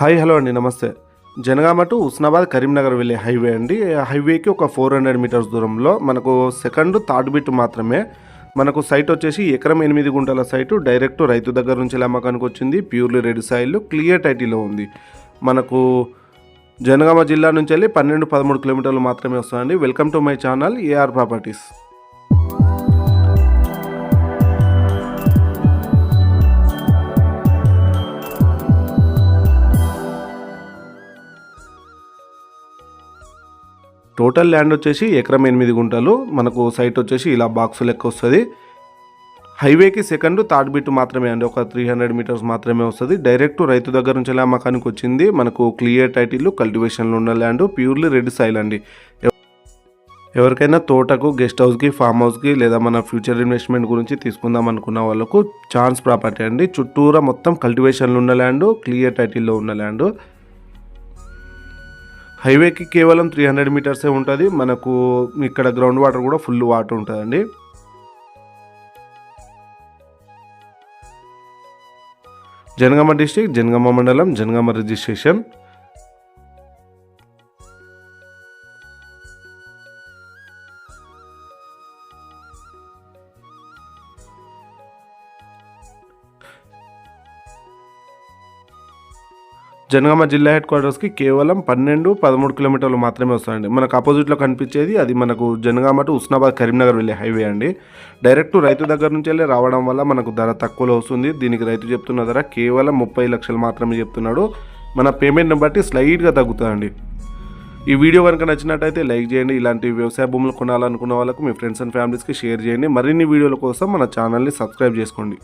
Hi hello అండి నమస్తే. Janagama to Husnabad Karimnagar వెళ్ళే హైవే అండి. హైవేకి ఒక ఫోర్ హండ్రెడ్ మీటర్స్ దూరంలో మనకు సెకండ్ థర్డ్ బిట్ మాత్రమే. మనకు సైట్ వచ్చేసి ఎకరం ఎనిమిది గుంటల సైటు. డైరెక్ట్ రైతు దగ్గర నుంచి అమ్మకానికి వచ్చింది. ప్యూర్లీ రెడ్ సాయిల్ క్లియర్ టైటిల్లో ఉంది. మనకు జనగామ జిల్లా నుంచి వెళ్ళి పన్నెండు పదమూడు కిలోమీటర్లు మాత్రమే వస్తుందండి. Welcome to my channel AR properties. Total land వచ్చేసి ఎకరం ఎనిమిది గుంటలు. మనకు సైట్ వచ్చేసి ఇలా బాక్స్ లెక్క వస్తుంది. హైవేకి సెకండ్ థర్డ్ బిట్ మాత్రమే అండి ఒక త్రీ హండ్రెడ్ మీటర్స్ మాత్రమే వస్తుంది. డైరెక్ట్ రైతు దగ్గర నుంచి ఎలా అమ్మకానికి వచ్చింది. మనకు క్లియర్ టైటిల్ కల్టివేషన్లో ఉన్న ల్యాండ్ ప్యూర్లీ రెడ్ సైల్ అండి. ఎవరికైనా తోటకు గెస్ట్ హౌస్కి ఫామ్ హౌస్కి లేదా మన ఫ్యూచర్ ఇన్వెస్ట్మెంట్ గురించి తీసుకుందాం అనుకున్న వాళ్ళకు ఛాన్స్ ప్రాపర్టీ అండి. చుట్టూరా మొత్తం కల్టివేషన్లో ఉన్న ల్యాండ్ క్లియర్ టైటిల్లో ఉన్న ల్యాండ్. హైవేకి కేవలం త్రీ హండ్రెడ్ మీటర్సే ఉంటుంది. మనకు ఇక్కడ గ్రౌండ్ వాటర్ కూడా ఫుల్ వాటర్ ఉంటుందండి. జనగామ డిస్టిక్ జనగామ మండలం జనగామ రిజిస్ట్రేషన్ జనగామ జిల్లా హెడ్ క్వార్టర్స్కి కేవలం పన్నెండు పదమూడు కిలోమీటర్లు మాత్రమే వస్తాయండి. మనకు అపోజిట్లో కనిపించేది అది మనకు జనగామ టు ఉస్నాబాద్ కరీంనగర్ వెళ్ళే హైవే అండి. డైరెక్ట్ రైతు దగ్గర నుంచి వెళ్ళి రావడం వల్ల మనకు ధర తక్కువలో వస్తుంది. దీనికి రైతు చెప్తున్న ధర కేవలం ముప్పై లక్షలు మాత్రమే చెప్తున్నాడు. మన పేమెంట్ని బట్టి స్లైడ్గా తగ్గుతుందండి. ఈ వీడియో కనుక నచ్చినట్టయితే లైక్ చేయండి. ఇలాంటి వ్యవసాయ భూములు కొనాలనుకున్న వాళ్ళకు మీ ఫ్రెండ్స్ అండ్ ఫ్యామిలీస్కి షేర్ చేయండి. మరిన్ని వీడియోల కోసం మన ఛానల్ని సబ్స్క్రైబ్ చేసుకోండి.